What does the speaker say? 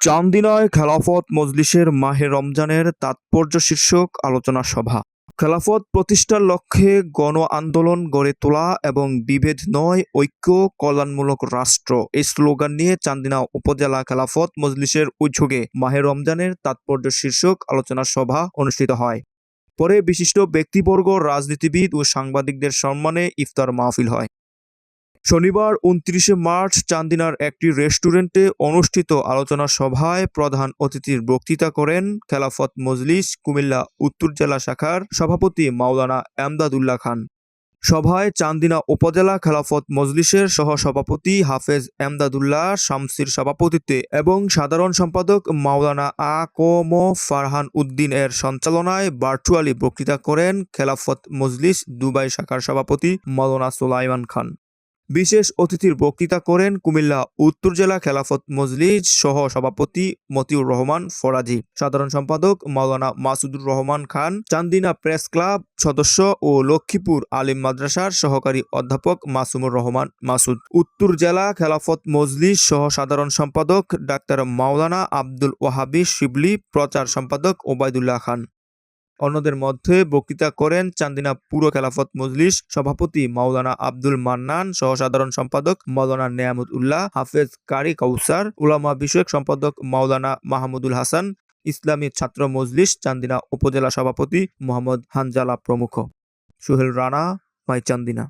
চান্দিনায় খেলাফত মজলিসের মাহে রমজানের তাৎপর্য শীর্ষক আলোচনা সভা। খেলাফত প্রতিষ্ঠার লক্ষ্যে গণ আন্দোলন গড়ে তোলা এবং বিভেদ নয়, ঐক্য কল্যাণমূলক রাষ্ট্র এই স্লোগান নিয়ে চান্দিনা উপজেলা খেলাফত মজলিসের উদ্যোগে মাহে রমজানের তাৎপর্য শীর্ষক আলোচনা সভা অনুষ্ঠিত হয়। পরে বিশিষ্ট ব্যক্তিবর্গ, রাজনীতিবিদ ও সাংবাদিকদের সম্মানে ইফতার মাহফিল হয়। শনিবার উনত্রিশে মার্চ চান্দিনার একটি রেস্টুরেন্টে অনুষ্ঠিত আলোচনা সভায় প্রধান অতিথির বক্তৃতা করেন খেলাফত মজলিস, কুমিল্লা উত্তর জেলা শাখার সভাপতি মাওলানা এমদাদুল্লাহ খান। সভায় চান্দিনা উপজেলা খেলাফত মজলিসের সহসভাপতি হাফেজ এমদাদুল্লাহ শামসির সভাপতিত্বে এবং সাধারণ সম্পাদক মাওলানা আ কম ফারহান উদ্দিন এর সঞ্চালনায় ভার্চুয়ালি বক্তৃতা করেন খেলাফত মজলিস দুবাই শাখার সভাপতি মাওলানা সোলাইমান খান। বিশেষ অতিথির বক্তৃতা করেন কুমিল্লা উত্তর জেলা খেলাফত মজলিস সহ সভাপতি মতিউর রহমান ফরাজি। সাধারণ সম্পাদক মাওলানা মাসুদুর রহমান খান, চান্দিনা প্রেস ক্লাব সদস্য ও লক্ষ্মীপুর আলিম মাদ্রাসার সহকারী অধ্যাপক মাসুমুর রহমান মাসুদ। উত্তর জেলা খেলাফত মজলিস সহ সাধারণ সম্পাদক ডাক্তার মাওলানা আব্দুল ওয়াহাবি শিবলি, প্রচার সম্পাদক ওবায়দুল্লাহ খান। অন্যদের মধ্যে বক্তৃতা করেন চান্দিনা পুর খেলাফত মজলিস সভাপতি মাওলানা আব্দুল মান্নান, সহসাধারণ সম্পাদক মাওলানা নেয়ামত উল্লাহ হাফেজ কারি কাউসার, উলামা বিষয়ক সম্পাদক মাওলানা মাহমুদুল হাসান, ইসলামী ছাত্র মজলিস চান্দিনা উপজেলা সভাপতি মোহাম্মদ হানজালা প্রমুখ। সোহেল রানা, মাই চান্দিনা।